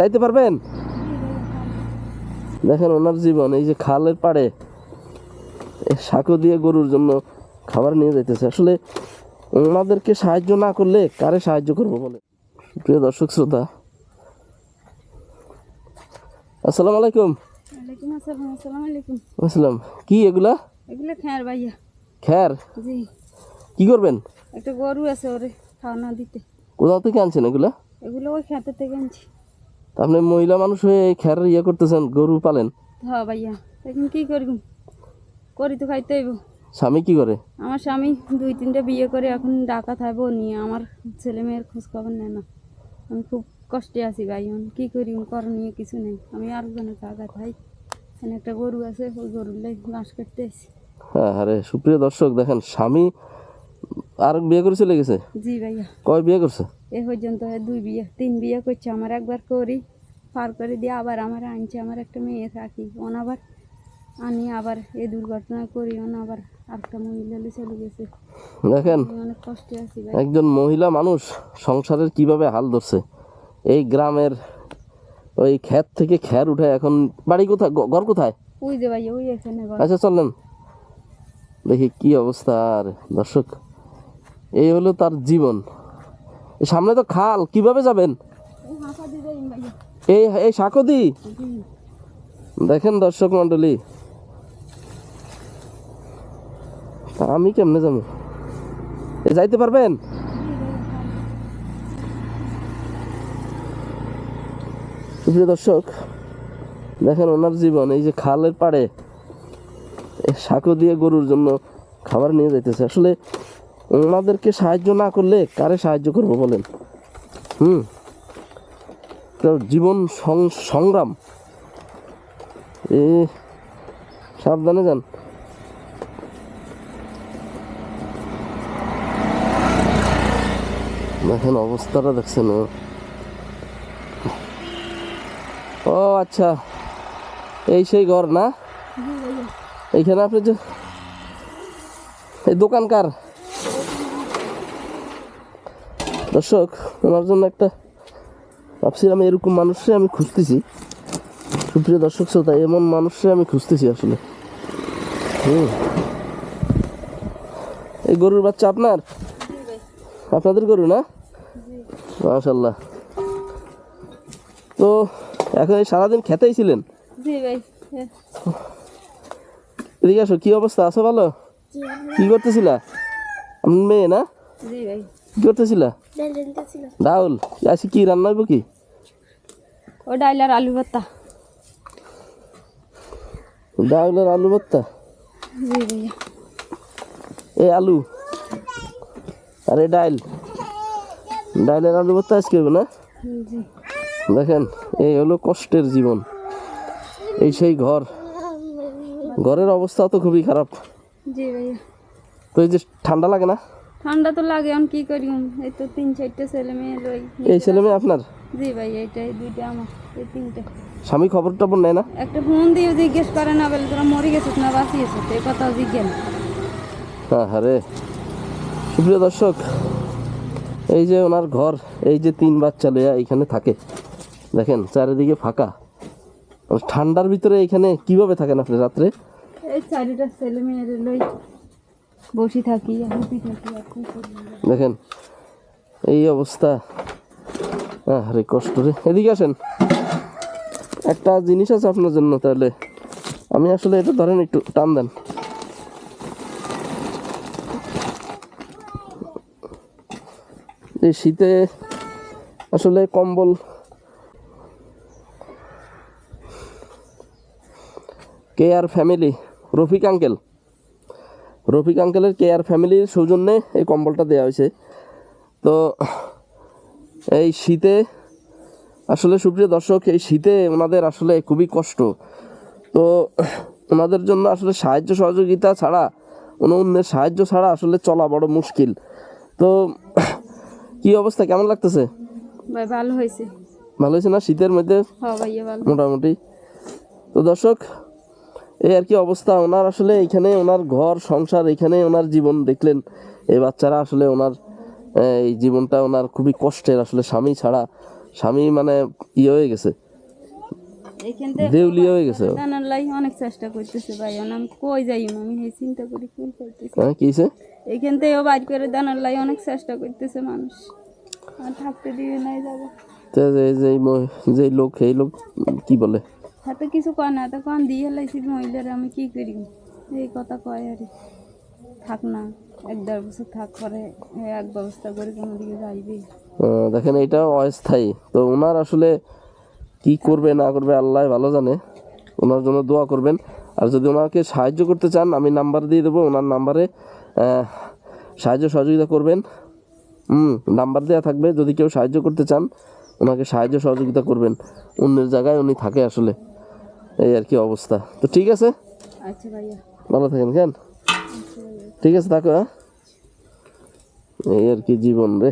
যাইতে পারবেন? দেখেন ওনার জীবন এই যে খালের পাড়ে সাঁকো দিয়ে গরুর জন্য খাবার নিয়ে যাইতেছে। আসলে ওনাদেরকে সাহায্য না করলে কারে সাহায্য করব বলে প্রিয় দর্শক শ্রোতা। আসসালামু আলাইকুম। আসসালাম কি এগুলা? এগুলো খেয়ার ভাইয়া। খ্যার? জি। কি করবেন? একটা গরু আছে ওরে খাওয়ানো দিতে। কোথাও থেকে আনছেন এগুলা? এগুলো ওই খেতে থেকে আনছি। আপনি মহিলা মানুষ হয়ে এই খ্যার ইয়ে করতেছেন গরু পালেন? হ্যাঁ ভাইয়া এখন কি করব? করি তো খাইতে হইব। স্বামী কি করে? আমার স্বামী দুই তিনটা বিয়ে করে এখন ডাকা থাকব নিয়ে আমার ছেলে মেয়ের খোঁজ খবর নেয় না। আমি খুব কষ্টে আছি ভাই এখন কী করি? করণীয় কিছু নেই। আমি আর জনের জায়গা থাই এখানে একটা গরু আছে ওই গরুর লাই ঘাস কাটতে এসেছি হ্যাঁ আরে সুপ্রিয় দর্শক দেখেন স্বামী আর বিয়ে করে চলে গেছে? জি ভাইয়া। কয় বিয়ে করছে? এ পর্যন্ত দুই বিয়ে তিন বিয়ে করছে আমার একবার করি পার করে দিয়ে আবার আমার আনছে আমার একটা মেয়ে থাকি। ওন আবার আনি আবার এই দুর্ঘটনা করি ওন আবার আরেকটা মহিলা চলে গেছে। দেখেন অনেক কষ্টে আছি একজন মহিলা মানুষ সংসারের কীভাবে হাল ধরছে? এই গ্রামের ওই ক্ষেত থেকে খ্যার উঠে এখন বাড়ি কোথায়? ঘর কোথায়? ওই যে ভাই ওই এখানে আচ্ছা চলেন। দেখি কি অবস্থা। আর দর্শক এই হলো তার জীবন। সামনে তো খাল, কীভাবে যাবেন? এই এই সাকদি দেখেন দর্শক মন্ডলী আমি কেমনে যাব? যাইতে পারবেন? দর্শক, দেখেন ওনার জীবন, এই যে খালের পাড়ে সাঁকো দিয়ে গরুর জন্য খাবার নিয়ে যাইতেছে। আসলে ওনাদেরকে সাহায্য না করলে কারে সাহায্য করব বলেন? হুম? জীবন সংগ্রাম। এ সাবধানে যান। দেখেন অবস্থাটা দেখছেন ও ও আচ্ছা। এই সেই ঘর না? এইখানে আপনি যে এই দোকানকার দর্শক আমার জন্য একটা ভাবছিলাম এরকম মানুষে আমি খুঁজতেছি। সুপ্রিয় দর্শক শ্রোতা এমন মানুষে আমি খুঁজতেছি আসলে। হুম। এই গরুর বাচ্চা আপনার? আপনাদের গরু না? মাশাল্লাহ তো এখন এই সারাদিন খেতেই ছিলেন? হ্যাঁ। এদিকে আসো কি অবস্থা? আছো ভালো? কি করতেছিলা? মেয়ে না? কি করতেছিলা? ছিল ডাউল আজকে কি রান্না হইব কি? ও ডাইল আর আলু ভর্তা। ডাউল আর আলু ভর্তা? এই আলু। আর ডাইল। ডাইলের আলু ভর্তা আজকে হইব না? দেখেন এই হলো কষ্টের জীবন। এই সেই ঘর। ঘরের অবস্থা তো খুবই খারাপ। তো এই যে ঠান্ডা লাগে না? ঠান্ডা তো লাগে এখন কি করি? এই তো তিন চারটে ছেলে মেয়ে লই এই ছেলে মেয়ে আপনার? জি ভাই এইটাই দুইটা আমার এই তিনটে। স্বামী খবর টবর নেয় না? একটা ফোন দিয়ে জিজ্ঞেস করে না বলে তোরা মরে গেছিস না বাঁচিয়েছিস এই কথা জিজ্ঞেস হ্যাঁ আরে সুপ্রিয় দর্শক এই যে ওনার ঘর এই যে তিন বাচ্চা লইয়া এইখানে থাকে দেখেন চারিদিকে ফাঁকা। ঠান্ডার ভিতরে এইখানে কীভাবে থাকেন আপনি রাত্রে? এই চারিটা ছেলে মেয়ের লই বসি থাকি দেখেন, এই অবস্থা। আরে কষ্ট রে। এদিকে আসেন। একটা জিনিস আছে আপনার জন্য তাহলে। আমি আসলে এটা ধরেন একটু টান দেন। এই শীতে আসলে কম্বল কে আর ফ্যামিলি রফিক আঙ্কেল রফিক আঙ্কেলের কেয়ার ফ্যামিলির সৌজন্যে এই কম্বলটা দেওয়া হয়েছে। তো এই শীতে আসলে সুপ্রিয় দর্শক এই শীতে ওনাদের আসলে খুবই কষ্ট। তো ওনাদের জন্য আসলে সাহায্য সহযোগিতা ছাড়া কোনো অন্যের সাহায্য ছাড়া আসলে চলা বড় মুশকিল। তো কি অবস্থা? কেমন লাগতেছে? ভাই ভালো হয়েছে। ভালো হয়েছে না? শীতের মধ্যে? হ ভাইয়া ভালো। মোটামুটি। তো দর্শক এই আর কি অবস্থা? ওনার আসলে এখানে ওনার ঘর সংসার এখানে ওনার জীবন দেখলেন। এই বাচ্চারা আসলে ওনার এই জীবনটা ওনার খুবই কষ্টের। আসলে স্বামী ছাড়া স্বামী মানে ইয়ে হয়ে গেছে। দেউলিয়া হয়ে গেছে অনেক চেষ্টা করতেছে ভাই। আমি কই যাই আমি এই চিন্তা করি ফুল করতেছি? হ্যাঁ কি এইখান থেকেও বাইর করে দানার লাই অনেক চেষ্টা করতেছে মানুষ। আর থাকতে দিয়ে নাই যাব যে- যে যে লোক এই লোক কি বলে? হাতে কিছু কয় না, তো দিয়ে লাইছি মহিলারা আমি কি করি? এই কথা কয় আর। থাক না, এক দেড় বছর থাক করে এক ব্যবস্থা করে কোনো দিকে যাইবে। দেখেন এটা অস্থায়ী। তো ওনার আসলে কি করবে, না করবে, আল্লাহ ভালো জানে। ওনার জন্য দোয়া করবেন। আর যদি ওনাকে সাহায্য করতে চান, আমি নাম্বার দিয়ে দেবো। ওনার নাম্বারে সাহায্য সহযোগিতা করবেন। হুম নাম্বার দেওয়া থাকবে। যদি কেউ সাহায্য করতে চান ওনাকে সাহায্য সহযোগিতা করবেন। অন্যের জায়গায় উনি থাকে আসলে। এই আর কি অবস্থা। তো ঠিক আছে? আচ্ছা ভালো থাকেন কেন? ঠিক আছে থাকো হ্যাঁ? এই আর কি জীবন রে।